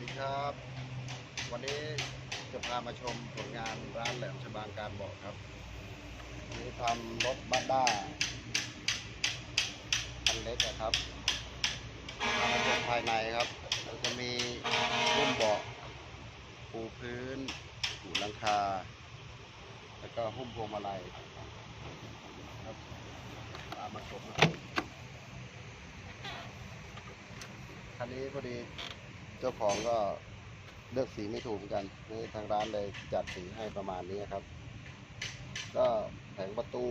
สดีครับ วันนี้จะพามาชมผลงานร้านแหลมฉบางการบอกครับนนี้ทำรถบัสด้าคันเล็กอะครับทำมาชมภายในครับแล้วจะมีรุ่นเบาะปูพื้นปูหลังคา แล้วก็หุ้มพวงมาลัยครับตามมาชมนะครับคันนี้พอดี เจ้าของก็เลือกสีไม่ถูกเหมือนกันนี่ทางร้านเลยจัดสีให้ประมาณนี้ครับ ก็แผงประตู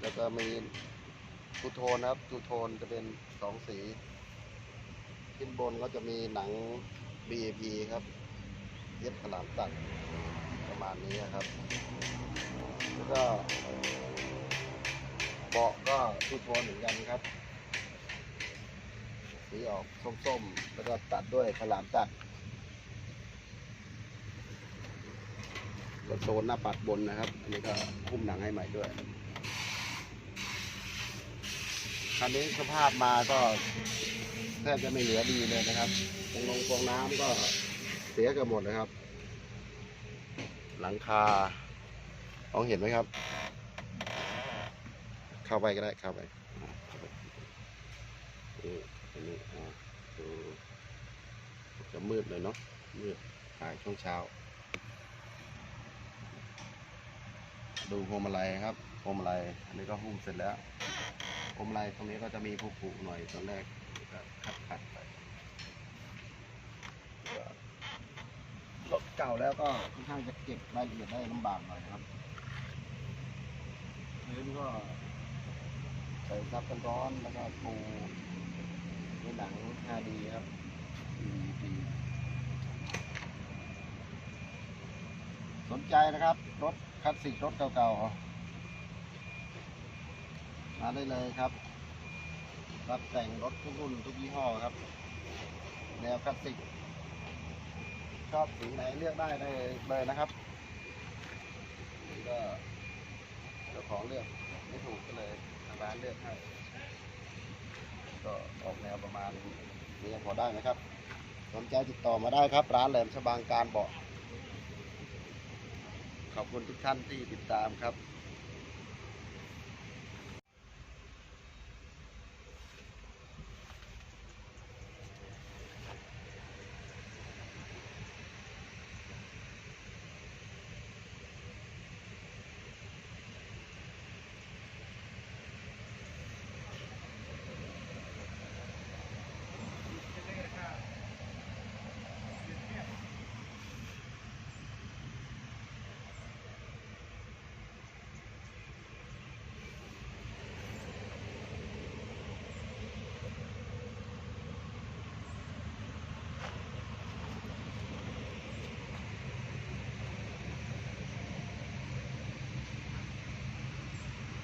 แล้วก็มีทูโทนนะครับทูโทนจะเป็นสองสี ขึ้นบนก็จะมีหนัง BAP ครับ เย็บขนามตัดประมาณนี้ครับ แล้วก็เบาะก็ทูโทนเหมือนกันครับ สีออกส้มๆ แล้วก็ตัดด้วยฉลามตัดก็โซนหน้าปัดบนนะครับ อันนี้ก็หุ้มหนังให้ใหม่ด้วยคันนี้สภาพมาก็แทบจะไม่เหลือดีเลยนะครับตรงลงฟองน้ำก็เสียกันหมดนะครับ หลังคามองเห็นไหมครับ เข้าไปก็ได้เข้าไปเข้าไป จะมืดเลยเนาะมืดถ่ายช่วงเช้า ดูพวงมาลัยครับพวงมาลัยอันนี้ก็หุ้มเสร็จแล้วพวงมาลัยตรงนี้ก็จะมีผุๆหน่อยตอนแรกก็ขัดขัดๆไปรถเก่าแล้วก็ค่อนข้างจะเก็บรายละเอียดได้ลำบากหน่อยครับพื้นก็ใส่ซับกันร้อนแล้วก็ปู ด้วยหนัง 5D ครับ DVD สนใจนะครับ รถคลาสสิกรถเก่าๆ มาได้เลยครับ รับแต่งรถทุกรุ่นทุกยี่ห้อครับ แนวคลาสสิกชอบสีไหนเลือกได้ได้เลยนะครับนี่ก็เจ้าของเลือกไม่ถูกก็เลยทางร้านเลือกให้ ก็ออกแนวประมาณนี้ยังพอได้นะครับ สนใจติดต่อมาได้ครับ ร้านแหลมฉบางการเบาะขอบคุณทุกท่านที่ติดตามครับ